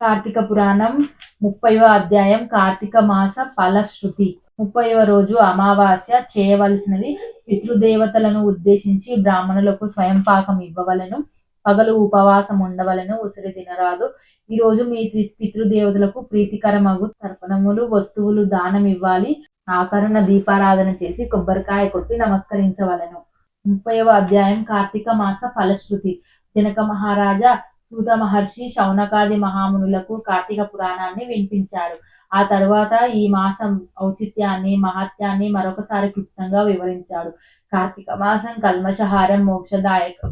కార్తీక పురాణం ముప్పైవ అధ్యాయం కార్తీక మాస ఫలశ్రుతి ముప్పైవ రోజు అమావాస్య చేయవలసినది పితృదేవతలను ఉద్దేశించి బ్రాహ్మణులకు స్వయం పాకం ఇవ్వవలను పగలు ఉపవాసం ఉండవలను ఉసిరి తినరాదు. ఈ రోజు మీ పితృదేవతలకు ప్రీతికరమగు తర్పణములు వస్తువులు దానం ఇవ్వాలి. ఆకరణ దీపారాధన చేసి కొబ్బరికాయ కొట్టి నమస్కరించవలను. ముప్పైవ అధ్యాయం కార్తీక మాస ఫలశ్రుతి జనక మహారాజా సూత మహర్షి శౌనకాది మహామునులకు కార్తీక పురాణాన్ని వినిపించాడు ఆ తర్వాత ఈ మాసం ఔచిత్యాన్ని మహత్యాన్ని మరొకసారి క్లుప్తంగా వివరించాడు. కార్తీక మాసం కల్మషహారం మోక్షదాయకం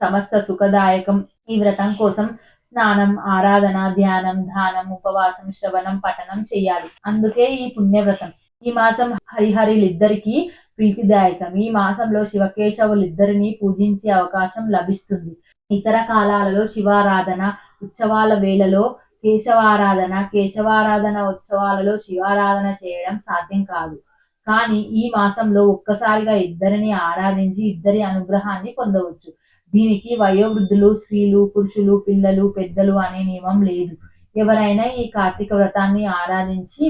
సమస్త సుఖదాయకం ఈ వ్రతం కోసం స్నానం ఆరాధన ధ్యానం దానం ఉపవాసం శ్రవణం పఠనం చేయాలి. అందుకే ఈ పుణ్యవ్రతం. ఈ మాసం హరిహరిలిద్దరికీ ప్రీతిదాయకం. ఈ మాసంలో శివకేశవులిద్దరిని పూజించే అవకాశం లభిస్తుంది. ఇతర కాలాలలో శివారాధన ఉత్సవాల వేళలో కేశవారాధన కేశవారాధన ఉత్సవాలలో శివారాధన చేయడం సాధ్యం కాదు. కానీ ఈ మాసంలో ఒక్కసారిగా ఇద్దరిని ఆరాధించి ఇద్దరి అనుగ్రహాన్ని పొందవచ్చు. దీనికి వయోవృద్ధులు స్త్రీలు పురుషులు పిల్లలు పెద్దలు అనే నియమం లేదు. ఎవరైనా ఈ కార్తీక వ్రతాన్ని ఆరాధించి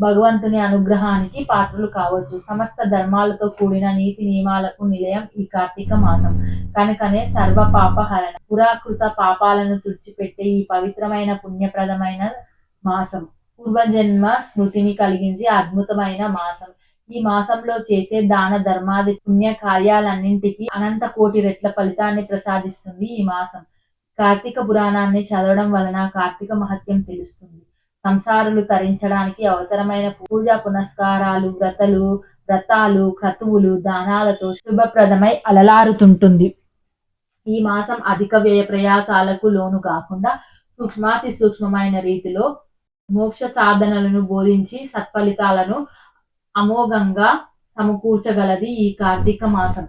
భగవంతుని అనుగ్రహానికి పాత్రలు కావచ్చు. సమస్త ధర్మాలతో కూడిన నీతి నియమాలకు నిలయం ఈ కార్తీక మాసం. కనుకనే సర్వ పాపహరణ పురాకృత పాపాలను తుడిచిపెట్టే ఈ పవిత్రమైన పుణ్యప్రదమైన మాసం. పూర్వజన్మ స్మృతిని కలిగించి అద్భుతమైన మాసం. ఈ మాసంలో చేసే దాన ధర్మాది పుణ్య కార్యాలన్నింటికి అనంత కోటి రెట్ల ఫలితాన్ని ప్రసాదిస్తుంది ఈ మాసం. కార్తీక పురాణాన్ని చదవడం వలన కార్తీక మహత్యం తెలుస్తుంది. సంసారులు తరించడానికి అవసరమైన పూజా పునస్కారాలు వ్రతలు వ్రతాలు క్రతువులు దానాలతో శుభప్రదమై అలలారుతుంటుంది. ఈ మాసం అధిక వ్యయ ప్రయాసాలకు లోను కాకుండా సూక్ష్మాతి సూక్ష్మమైన రీతిలో మోక్ష సాధనలను బోధించి సత్ఫలితాలను అమోఘంగా సమకూర్చగలది ఈ కార్తీక మాసం.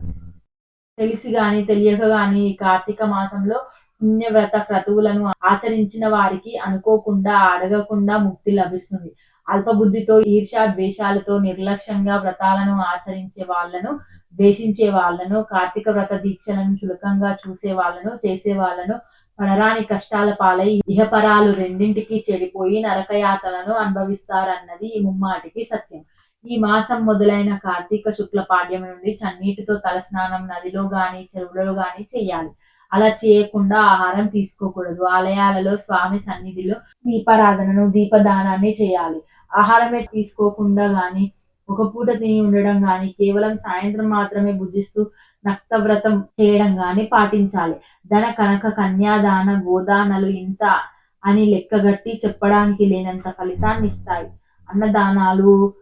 తెలిసి గాని తెలియక గాని ఈ కార్తీక మాసంలో పుణ్యవ్రత క్రతువులను ఆచరించిన వారికి అనుకోకుండా అడగకుండా ముక్తి లభిస్తుంది. అల్పబుద్ధితో ఈర్ష్యా ద్వేషాలతో నిర్లక్ష్యంగా వ్రతాలను ఆచరించే వాళ్ళను ద్వేషించే వాళ్ళను కార్తీక వ్రత దీక్షలను చులకంగా చూసే వాళ్ళను చేసే వాళ్ళను పడరాని కష్టాల పాలై ఇహపరాలు రెండింటికి చెడిపోయి నరకయాతలను అనుభవిస్తారన్నది ఈ ముమ్మాటికి సత్యం. ఈ మాసం మొదలైన కార్తీక శుక్ల పాడ్యం నుండి చన్నీటితో తలస్నానం నదిలో గాని చెరువులలో గాని చేయాలి. అలా చేయకుండా ఆహారం తీసుకోకూడదు. ఆలయాలలో స్వామి సన్నిధిలో దీపారాధనను దీపదానాన్ని చేయాలి. ఆహారమే తీసుకోకుండా గాని ఒక పూట తిని ఉండడం గాని కేవలం సాయంత్రం మాత్రమే భుజిస్తూ నక్తవ్రతం చేయడం గాని పాటించాలి. ధన కనక కన్యాదాన గోదానలు ఇంత అని లెక్కగట్టి చెప్పడానికి లేనంత ఫలితాన్ని ఇస్తాయి. అన్నదానాలు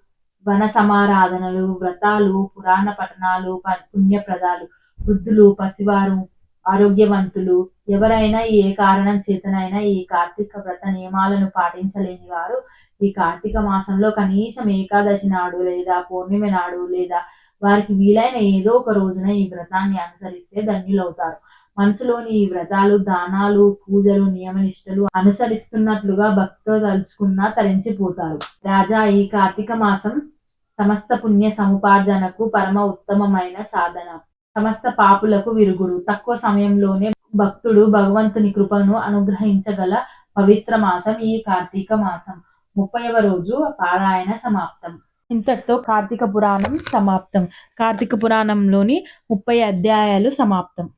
వన సమారాధనలు వ్రతాలు పురాణ పఠనాలు ప- పుణ్యప్రదాలు వృద్ధులు పసివారు ఆరోగ్యవంతులు. ఎవరైనా ఏ కారణం చేతనైనా ఈ కార్తీక వ్రత నియమాలను పాటించలేని వారు ఈ కార్తీక మాసంలో కనీసం ఏకాదశి నాడు లేదా పౌర్ణమి నాడు లేదా వారికి వీలైన ఏదో ఒక రోజున ఈ వ్రతాన్ని అనుసరిస్తే ధన్యులవుతారు. మనసులోని ఈ వ్రతాలు దానాలు పూజలు నియమనిష్టలు అనుసరిస్తున్నట్లుగా భక్తితో తలుచుకున్నా తరించిపోతారు. రాజా ఈ కార్తీక మాసం సమస్త పుణ్య సముపార్జనకు పరమ ఉత్తమమైన సాధన. సమస్త పాపులకు విరుగుడు. తక్కువ సమయంలోనే భక్తుడు భగవంతుని కృపను అనుగ్రహించగల పవిత్ర మాసం ఈ కార్తీక మాసం. ముప్పైవ రోజు పారాయణ సమాప్తం. ఇంతటితో కార్తీక పురాణం సమాప్తం. కార్తీక పురాణంలోని ముప్పై అధ్యాయాలు సమాప్తం.